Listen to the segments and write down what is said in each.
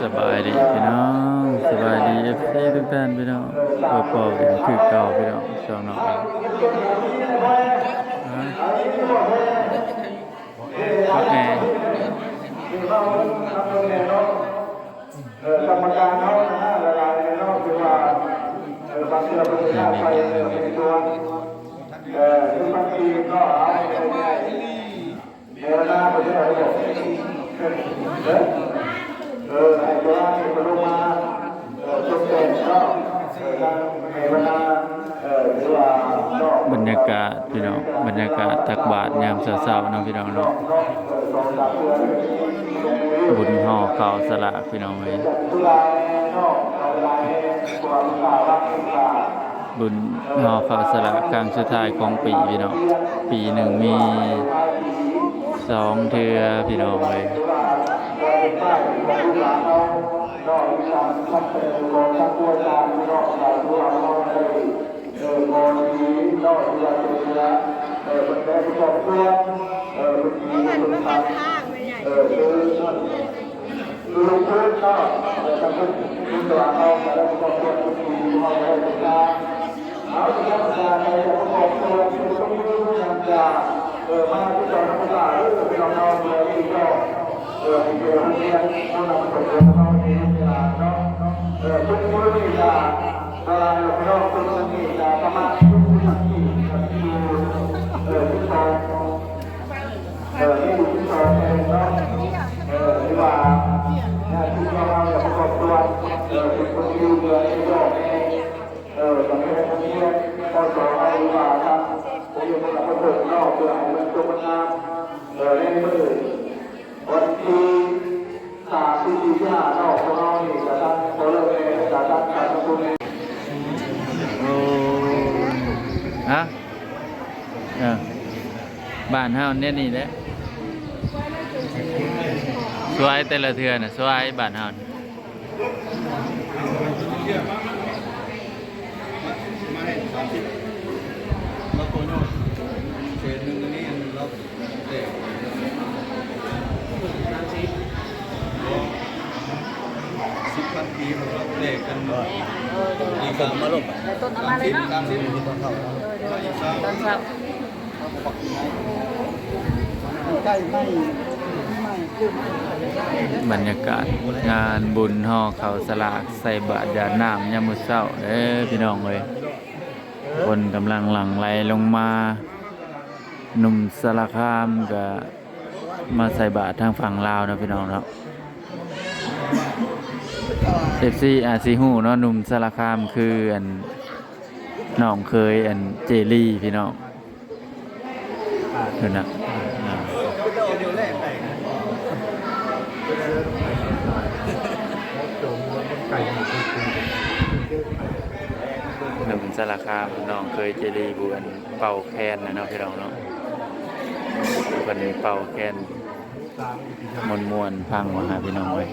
สบายดีพี่น้องสบายดีเอฟซีทุกท่านพี่น้องพอพอกันคือเก่าพี่น้องสองน้องฮะโอเคกรรมการเขานะฮะละลายในนอกคือว่าบางทีเราเป็นชาไปเออเป็นตัวเออบางทีก็เอาไปง่ยเดี๋ยวหน้าไปที่ไหนบอก เออไอ้ตัวนี้มันลงมาเออจงเป็นก็เออทางเวลาบรรยากาศพี่น้องบรรยากาศตักบาตรยามเช้าๆเนาะพี่น้องเนาะบุญห่อข้าวสละพี่น้องเอ้ยบุญห่อข้าวสละครั้งสุดท้ายของปีพี่น้องปีหนึ่งมี สองเทือพี่น้องเอ้ยมันมันเป็นทางไม่ใหญ่ลุงพื้นก็ทำให้ลุงตัวเอาแต่ละประกอบตัวมีควาได้ในการเอาที่ทำการในระกอบตัวเป็นต้องรู้อย่างจะเออมาที่ตอนนั้น ก็เออเป็นเราๆเลยที่ก็เออเดี๋ยวให้เรียนเรานำไปเรียนเราเองเวลาเนาะเออทุกมื้อนี่จะเวลาเราไปรอบทุกมื้อนี่จะประมาณทุกมื้อที่ที่เออที่ตอนเออที่อยู่ที่ตอนเองเนาะเออหรือว่าที่เราเอาอย่างประกอบตัวเออเป็นคนที่ดูเรือเองก็เออตอนนี้ตอนนี้พอสอนเอาหรือว่าครับผมอยู่ในระบบนอกเพื่อให้มันตัวมันงามเออในมือามที่สี่ที่ห้านอกเรายังาร์เซลล์จะตั้งกนี้ ฮะเออบ้านเฮาเนี่ยนี่แหละสวยแต่ละเทือน่ะสวยบ้านเฮานี่ เราโกโน่เศษหนึ่งอันนี้เราเด็ก สิบพันปีเราเด็กกันอีกสามมาลบต้นเอามาเลยเนาะสามสิบตอนเข้าอีกสามตอนเช้าใกล้ไม่บรรยากาศงานบุญห่อเขาสลากใส่บาตรยาน้ำยามมื้อเช้าเด้พี่น้องเอ้ยคนกำลังหลั่งไหลลงมาหนุ่มสารคามก็มาใส่บาตรทางฝั่งลาวนะพี่น้องเนาะ เอฟซีอาซีฮูเนาะหนุ่มสารคามคืออันน้องเคยอันเจลี่พี่น้องเห็นนะอ่าเดี๋ยวแรกไปหนุ่มสารคามน้องเคยเจลี่บวนเป่าแคนนะเนาะพี่น้องเนาะคนเป่าแคนมวนมวนพังมาหาพี่น้องไว้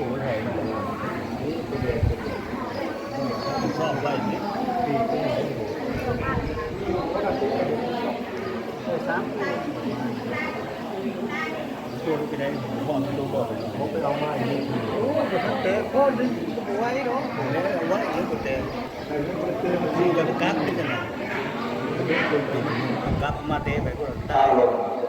ย ชอบไล่เนี่ยตัวไปได้บอลตัวบอลเขาไปเอาไม้แต่พ่อดึงไว้เนาะเอาไว้เดี๋ยวแต่ที่จะกักเป็นยังไงกักมาเตะไปก็ตาย เอาที่เราเลิกเออที่เดียวกันดูใจนอกตาตาไปตัวแบบนอกตาไปเนี่ยว่ายืนตามตีเด่นที่เราเองเออไปบนรอดด้วยเนาะเออเออเอาไปนะอีกแบบที่ทั้งที่เออไปในทางที่แบบทั้งที่ตัวต้นตัวไหนเนาะ ใช่ก็ได้ได้นำเนี่ย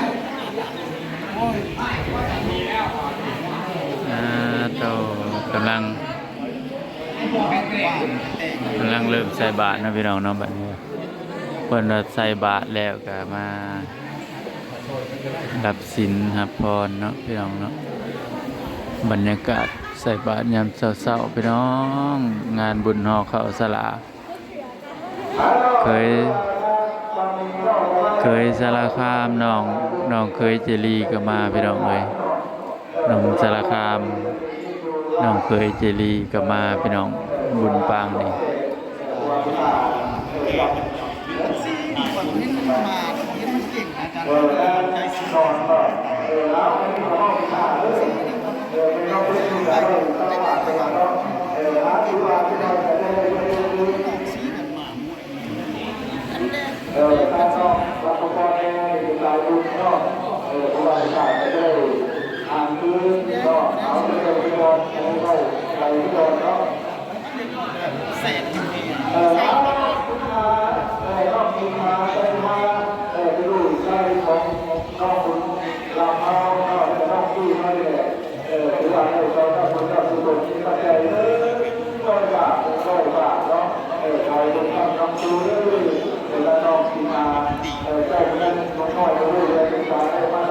อ้ยมันสิเงินแนวนี้โอ้ยอ่าโตกำลังกำลังเริ่มใส่บาตรนะพี่น้องเนาะบัดนี้เพิ่นว่าใส่บาตรแล้วก็มารับศีลรับพรเนาะพี่น้องเนาะบรรยากาศใส่บาตรยามเช้าๆพี่น้อง งานบุญห่อข้าวสลาเคย เคยสารคามน้องน้องเคยเจรีก็มาพี่น้องเอ้ยน้องสารคามน้องเคยเจรีก็มาพี่น้องบุญปางนี่ เออแล้วนอนก็เออแล้วไม่มีข้อพิพาทเลยเออไม่ต้องไปดูแลเลยตลาดตลาดเนาะเออหาที่ว่าที่เราจะได้ไม่ได้ดูเออถ้าต้องรับประกันเองเป็นรายบุญเนาะเออผู้ว่าราชการจะได้อ่านคืนเนาะเอาไปเลยไปก่อนเอาไปเลยไปก่อนเนาะเออแล้วคุณมาเออรอบคุณมาได้มาเออไปดูใช่ของน้องคุณลำเอาเนาะต่น้องพี่มาเนี่ยเออถือว่าให้เราได้คนได้สุดที่เข้าใจเลยร้อยบาทร้อยบาทเนาะเออใครเป็นทำน้องดูเลยเออแล้วน้องพี่มาเออใจเงินน้องน้อยไปดูเลยเป็นกรได้มาทำการเออใจมาทำการเปิดงานในวันนี้เนต้องพี่มาเอาเออคุณมาเนี่ยคุณจะเรื่องแก่เนาะเออคุณจะเรื่องแก่เนาะเรื่องแก่ที่เราทำมาเนี่นาะเออเรื่องราวเรื่องพี่มาเออเออคุณก็ว่าต้องพี่มาแต่ที่ได้นจอยของมา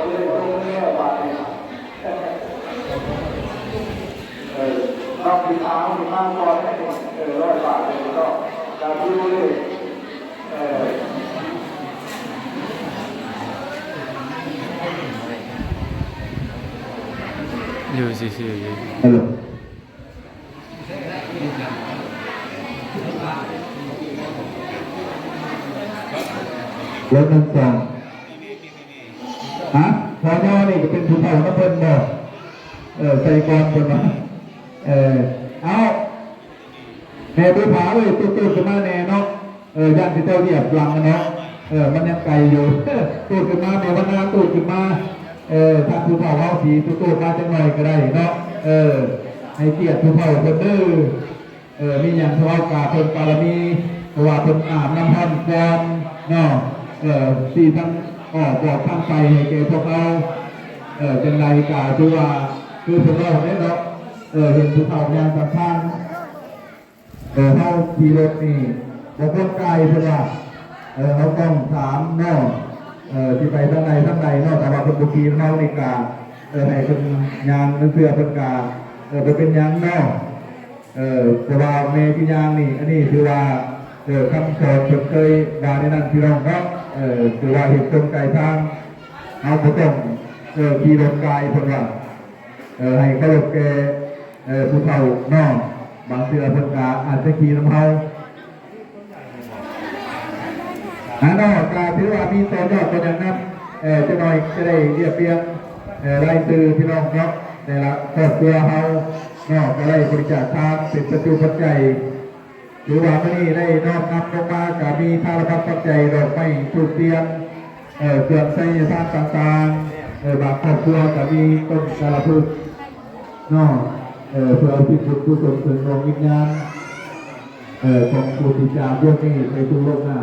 ต้องมีทางมีทางจอยให้เออร้อยบาทเลยก็การดูเลยเอออยู่ซื่อๆอยู่เออรถน้ำสองฮะพอยอนี่ก็เป็นภูเขาน้ำเพิ่นบ่เออใส่กรคนมา เออเอาแม่ดูผาเลยตุ๊กๆขึ้นมาแน่เนาะเออย่านที่เจ้าเรียบหลังนะเนาะเออมันยังไกลอยู่ตูดขึ้นมาแม่วันนาตูดขึ้นมาเออทางภูเขาเฮาสีตุ๊กๆมาจังหน่อยก็ได้เนาะเออให้เกียรติภูเขาเพิ่นเด้อเออมีหยังทอดกาเพิ่นปารมีเพราะว่าเพิ่นอาบน้ำพันก่อนเนาะเออสี่ทั้งออกบอกทางไปให้แก่พวกเราเออจังไรกาคือว่าคือผมเราได้เนาะ เออเห็นภูเขายางสำคัญเออเขาขี่รถนี่บอกคนไกลเพื่อนว่าเออเขาต้องถามเนาะเออที่ไปทางใดทางใดเนาะแต่ว่าเป็นบุคีเขาในกาเออให้เป็นยางนั่นเพื่อเป็นกาเออไปเป็นยางเนาะเออแต่ว่าเมที่ยางนี่อันนี้คือว่าเออคำสอนผมเคยดาในนั้นพี่น้องเนาะเออคือว่าเห็นคนไกลทางเอาผู้ต้องเออขี่รถไกายคนว่าเออให้เขาลงแก เออผู้เฒ่าน้องบางเสือเพิ่นกาอาจจะขี่น้ำเฮาอันนอกกาถือว่ามีตอนยอดตัวอย่างนั้นเออจะหน่อยจะได้เรียบเรียงเออรายชื่อพี่น้องเนาะแต่ละครอบครัวเฮานอกก็ได้บริจาคทานเป็นประจุปัจจัยหรือว่ามื่อนี้ได้นอบนำลงมากับมีทารพัดปัจจัยดอกไม้ทูบเทียนเออเครื่องใช้ทานต่างๆเออบางครอบครัวกับมีต้นสารพึกนอก เออเพื่อเอาพิบุญกุศลถึงดวงวิญญาณเออของผู้ที่จากโลกนี้ไปทุกโลกหน้า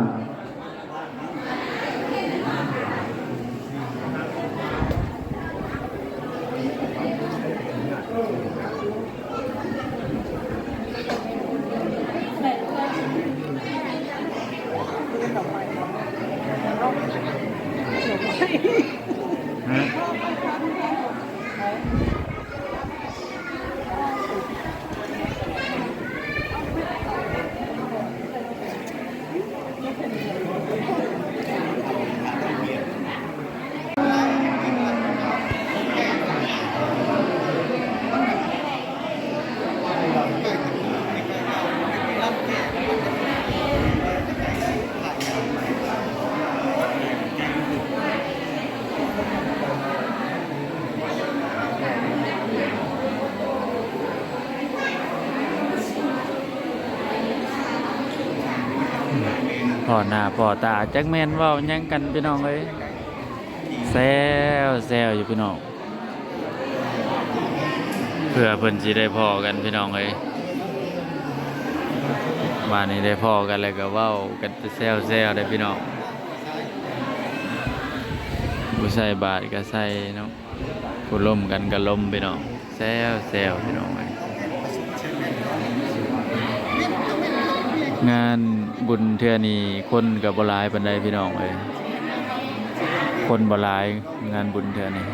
พ่อหน้าพ่อตาจักแม่นเว้ายังกันพี่น้องเอ้ยแซวแซวอยู่พี่น้องเพื่อเพิ่นสิได้พอกันพี่น้องเอ้ยว่านี่ได้พอกันแล้วก็เว้ากันแซวแซวได้พี่น้องผู้ใส่บาทก็ใส่เนาะผู้ล่มกันก็ล่มพี่น้องแซวแซวพี่น้องเอ้ยงาน บุญเทื่อนีคนกับ่หลายปานไดพี่น้องเลยคนบ่หลายงานบุญเทื่อนี้